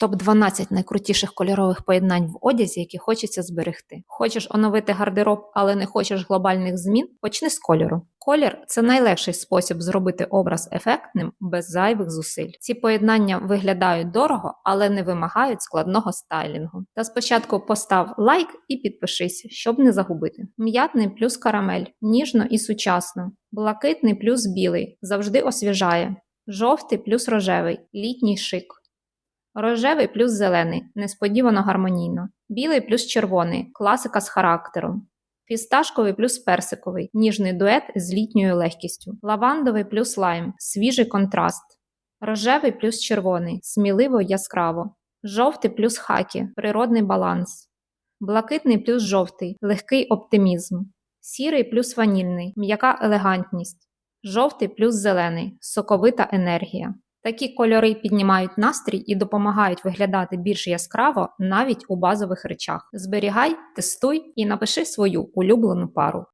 Топ 12 найкрутіших кольорових поєднань в одязі, які хочеться зберегти. Хочеш оновити гардероб, але не хочеш глобальних змін? Почни з кольору. Колір це найлегший спосіб зробити образ ефектним без зайвих зусиль. Ці поєднання виглядають дорого, але не вимагають складного стайлінгу. Та спочатку постав лайк і підпишись, щоб не загубити. М'ятний плюс карамель, ніжно і сучасно. Блакитний плюс білий завжди освіжає. Жовтий плюс рожевий літній шик. Рожевий плюс зелений несподівано гармонійно. Білий плюс червоний класика з характером. Фісташковий плюс персиковий ніжний дует з літньою легкістю. Лавандовий плюс лайм свіжий контраст. Рожевий плюс червоний сміливо яскраво. Жовтий плюс хакі природний баланс. Блакитний плюс жовтий легкий оптимізм. Сірий плюс ванільний м'яка елегантність. Жовтий плюс зелений соковита енергія. Такі кольори піднімають настрій і допомагають виглядати більш яскраво навіть у базових речах. Зберігай, тестуй і напиши свою улюблену пару.